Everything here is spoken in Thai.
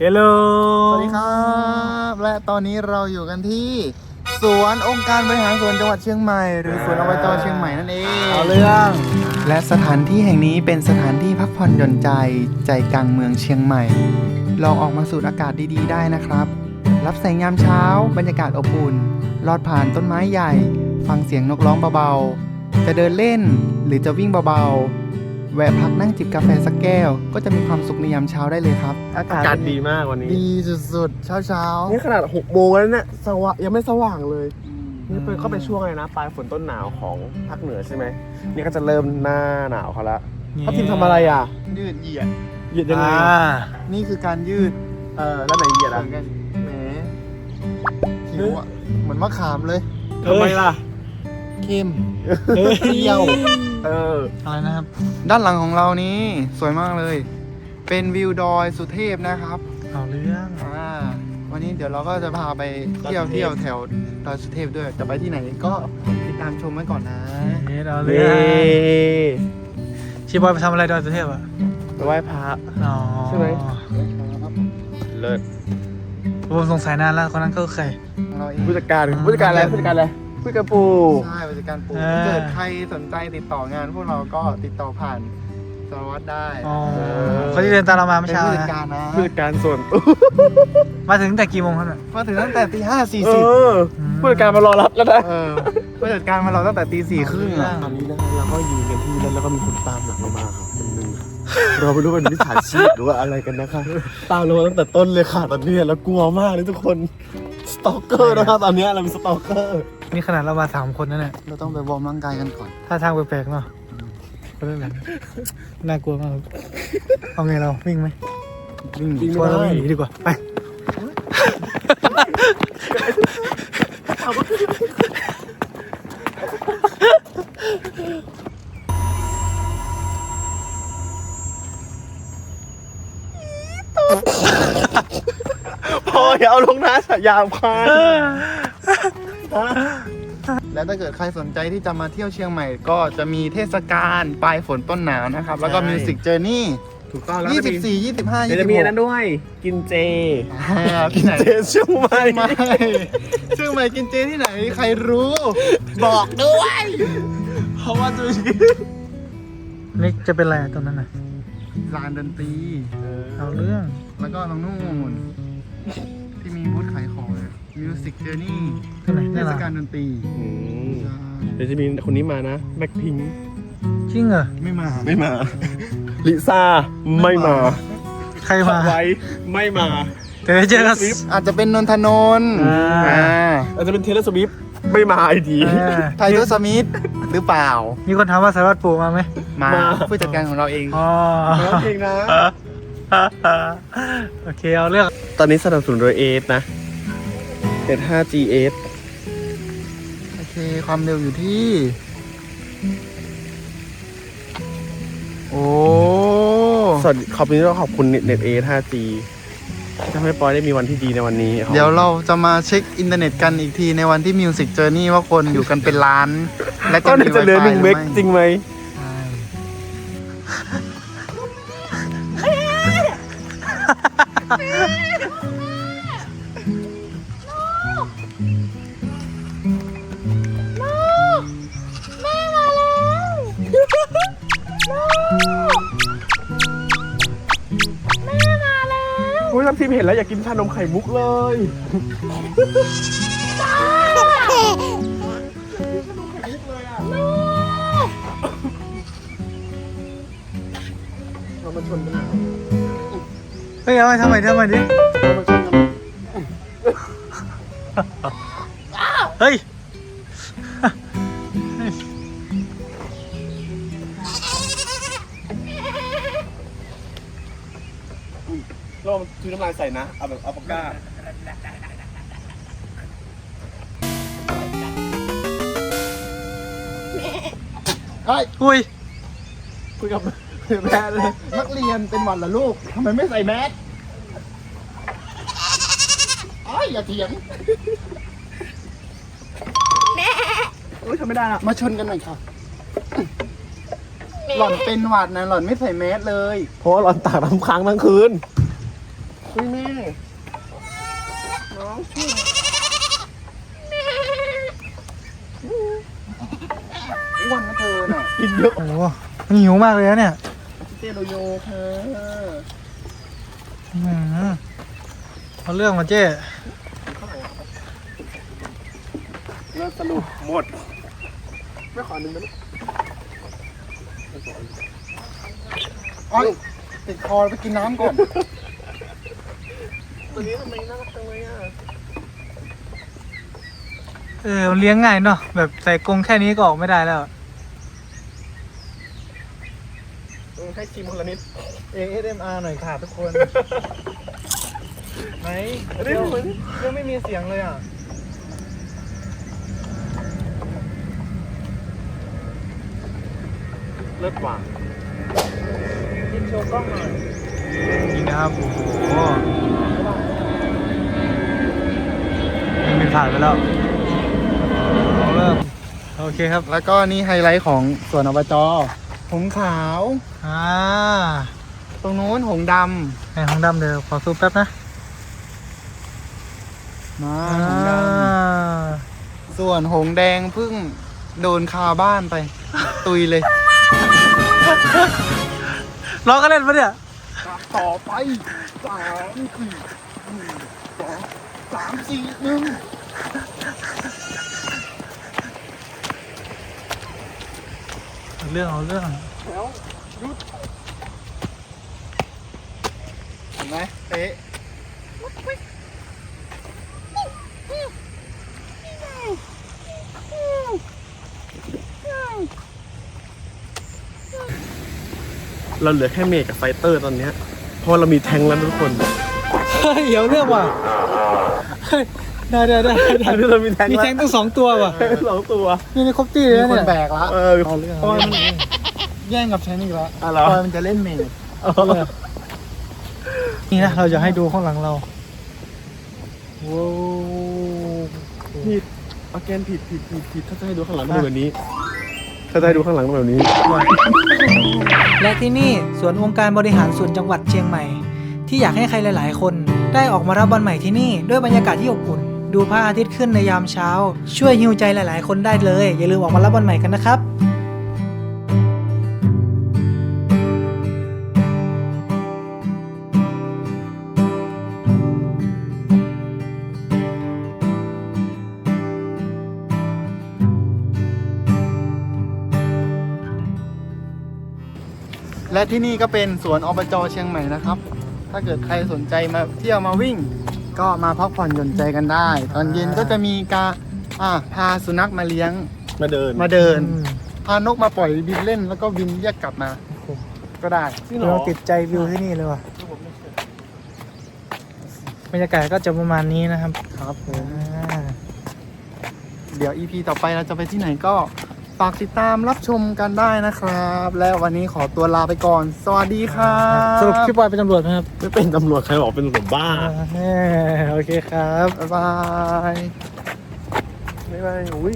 เฮลโลสวัสดีครับ และตอนนี้เราอยู่กันที่ สวนองค์การบริหารส่วนจังหวัดเชียงใหม่ หรือสวนอบจเชียงใหม่นั่นเองเอาเรื่องและสถานที่แห่งนี้เป็นสถานที่พักผ่อนหย่อนใจใจกลางเมืองเชียงใหม่ ลองออกมาสูดอากาศดีๆ ได้นะครับ รับแสงยามเช้า บรรยากาศอบอุ่น ลอดผ่านต้นไม้ใหญ่ ฟังเสียงนกร้องเบาๆ จะเดินเล่นหรือจะวิ่งเบาๆ แวะพักนั่งจิบกาแฟสักแก้ว ก็จะมีความสุขในยามเช้าได้เลยครับ อากาศดีมากวันนี้ ดีสุดๆ เช้าๆนี่ขนาด6โมงแล้วเนี่ยสว่างยังไม่สว่างเลยนี่เป็นก็เป็นช่วงอะไรนะปลายฝนต้นหนาวของภาคเหนือใช่ไหมนี่ก็จะเริ่มหน้าหนาวเขาละเขาทีมทำอะไรอะ ยืดเหยียดเหยียดยังไงนี่คือการยืด เออแล้วไหนเหยียดเหอะมือนกันแหมผิวอะเหมือนมะขามเลยทำไมล่ะเข้มเปรี้ยว เออ อะไรนะครับ ด้านหลังของเรานี้สวยมากเลย เป็นวิวดอยสุเทพนะครับ เอาเรื่องอ่า วันนี้เดี๋ยวเราก็จะพาไปเที่ยวเที่ยวแถวดอยสุเทพด้วย จะไปที่ไหนก็ติดตามชมไว้ก่อนนะเฮ็ดเอาเเรื่องชีบอยไปทำอะไรดอยสุเทพอะไปไหว้พระ อ๋อใช่ไหม เลิศผมสงสัยนานแล้วคนนั้นก็คือใครของเราเองผู้จัดการผู้จัดการอะไรผู้จัดการอะไร ผู้จัดการปู ใช่ผู้จัดการปูเออถ้าเกิดใครสนใจติดต่องานพวกเราก็ติดต่อผ่านสารวัตรได้อ๋อเขาที่เดินตามเรามาเป็เมื่อนเช้าผู้จัดนะการนะ ผู้จัดการส่วนตัวมาถึงแต่กี่โมงครับเนี่ย มาถึงตั้งแต่ตีห้าสี่เอสิบอผู้จัดการมารอรับแล้วนะ เออผู้จัดการมาเราตั้งแต่ตีสี่ครึ่งอะ ตอนนี้นะครับเราก็ยืนกันที่นั่นแล้วก็มีคนตามหลังเรามาครับคนหนึงเราไม่รู้ว่าเป็นมิจฉาชีพหรือว่าอะไรกันนะคะ ตามเรามาตั้งแต่ต้นเลยค่ะตอนนี้เรากลัวมากเลยทุกคนส ตอกเกอร์นะครับตอนนี้เราเป็นสตอกเกอร์ นี่ขนาดเรามาสามคนนั่นแหละเราต้องไปวอร์มร่างกายกันก่อน ท่าทางแปลกๆเนาะก็เรื่องนั้นน่ากลัวมากครับเอาไงเราวิ่งไหมวิ่งจริงว่าเราไม่วิ่งหนีดีกว่าไปพ ออย่าเอาลงนะสยามคานและถ้าเกิดใครสนใจที่จะมาเที่ยวเชียงใหม่ ก็จะมีเทศกาลปลายฝนต้นหนาวนะครับ แล้วก็มิวสิกเจอร์นี่ถูกต้องแล้ว24 25 เดี๋ยวจะมีอันนั้นด้วย กินเจ26ที่ไหน เจเชียงใหม่ไม่เชียงใหม่กินเจที่ไหนใครรู้ บอกด้วย เพราะว่าจะมีนี่จะเป็นอะไรตรงนั้นน่ะลานดนตรี เอาเรื่อง แล้วก็ตรงนู่น ที่มีบูธขายของมิวสิกเจอร์นี่ที่ไหนเทนี่ศเหรอกาลดนตรีอืมใช่เดี๋ยวจะมีคนนี้มานะแบ็คพิงจริงเหรอไม่มาไม่มา ลิซ่าไม่มาใครมาไว้ไม่มา เดี๋ยวเจอกัน อาจจะเป็นนนทนนท์อ่า อ่าอาจจะเป็นเทเลสวิฟไม่มาไอดีเออไทเทอร์สมิธหรือเปล่า มีคนถามว่าสารวัตรปู่มาไหมมามา ผู้จัดการของเราเอง อ๋อ ร้องเพลงนะ โอเคเอาเรื่อง ตอนนี้สนับสนุนโดยเอสนะเอส 5G เอสโอเค ความเร็วอยู่ที่ โอ้สวัสดีขอบคุณที่เราขอบคุณเน็ตเอส 5G ที่ทำให้ปอยได้มีวันที่ดีในวันนี้เดี๋ยวเราจะมาเช็คอินเทอร์เน็ตกันอีกทีในวันที่ Music Journey ว่าคนอยู่กันเป็นล้าน และก็จะมี จะเหลือ Wi-Fi หนึ่งเมกรือจริงไหม ใช่ โอ้ยทำทีมเห็นแล้วอยากกินชานมไข่มุกเลย เรามาชนกัน เฮ้ยเอาไปทำไมทำไมดิเรามาชนกันเฮ้ย เราคือน้ำลายใส่นะ เอาแบบเอาปากกาเฮ้ยอุ้ยคุยกับแม่เลย นักเรียนเป็นหวัดเหรอลูกทำไมไม่ใส่แมสไอ้ยอย่าเถียงโอ้ยทำไม่ได้ละมาชนกันหน่อยค่ะ หล่อนเป็นหวัดนะหล่อนไม่ใส่แมสเลย เพราะว่าเราตากน้ำค้างทั้งคืน อุ้ยแม่ น้องชื่ออ้วนนะเธอน่ะกินเยอะโอ้โหมันหิวมากเลยนะเนี่ยเตโลโยค่ะอื้อหือเอาเรื่องมาเจ้เลิกสรุปหมด ไม่ขอหนึ่งนะลูกอ้อยติดคอไปกินน้ำก่อน ตัวนี้ทำไมน่ารักจังเลยอะเออมันเลี้ยงง่ายเนาะแบบใส่กรงแค่นี้ก็ออกไม่ได้แล้ว เออให้ชิมคนละนิด ASMR หน่อยค่ะทุกคนไหนอันนี้เหมือนยังไม่มีเสียงเลยอะเลิศกว่ากินโชว์กล้องหน่อยนี่นะครับโอ้โหมันเป็น ผ่านไปแล้วเอาเริ่มโอเคครับ แล้วก็นี่ไฮไลท์ของสวนอบจหงส์ขาว อ่า ตรงนู้นหงส์ดในห้องดำเดี๋ยวขอซูมแป๊บนะำมาหงส์ดำส่วนหงส์แดงเพิ่งโดนคาบ้านไป ตุยเลยล้อก็เล่นปะเนี่ย ต่อไปสามสี่สองสามสี่หนึ่ง เอาเรื่องเอาเรื่องแล้วยุดเห็นไหมเป๊ะเราเหลือแค่เมย์กับไฟเตอร์ตอนเนี้ยเพราะเรามีแทงค์แล้วนะทุกคน เฮ้ยเดี๋ยวเรื่องว่ะเฮ้ย ได้ได้ได้อันนี้เรามีแทงค์มีแล้วแทงตั้งสองตัวว่ะสองตัวนี่ในครบตี้เลยมีนะคนเนี่ยแบกละเออเอาเรื่องปอยเอามันเรื่องแย่งกับฉันอีกแล้วอะเหรอปอยมันจะเล่นเมย์นี่นะเราจะให้ดูข้างหลังเราว้าวผิดออแกนผิดผิดผิดผิดถ้าจะให้ดูข้างหลังต้องเป็นแบบนี้ ถ้าจะให้ดูข้างหลังต้องแบบนี้ และที่นี่สวนองค์การบริหารส่วนจังหวัดเชียงใหม่ ที่อยากให้ใครหลาย ๆ คน ได้ออกมารับวันใหม่ที่นี่ด้วยบรรยากาศที่อบอุ่น ดูพระอาทิตย์ขึ้นในยามเช้า ช่วยฮิวใจหลาย ๆ คนได้เลย อย่าลืมออกมารับวันใหม่กันนะครับและที่นี่ก็เป็นสวนอบจเชียงใหม่นะครับ ถ้าเกิดใครสนใจมาเที่ยวมาวิ่ง ก็มาพักผ่อนหย่อนใจกันได้ ตอนเย็นก็จะมีการอ่าพาสุนัขมาเลี้ยงมาเดินมาเดินพานกมาปล่อยบินเล่นแล้วก็บินเรียกกลับมา ก็ได้เราติดใจวิวที่นี่เลยว่ะบรรยากาศก็จะประมาณนี้นะครับ ครับผมอ่าเดี๋ยว EP ต่อไปเราจะไปที่ไหนก็ฝากติดตามรับชมกันได้นะครับ และวันนี้ขอตัวลาไปก่อน สวัสดีครับสรุปพี่บอยเป็นตำรวจไหมครับไม่เป็นตำรวจใครบอกเป็นตำรวจบ้าอ่าโอเคครับ บ๊ายบายไม่ไม่อุ้ย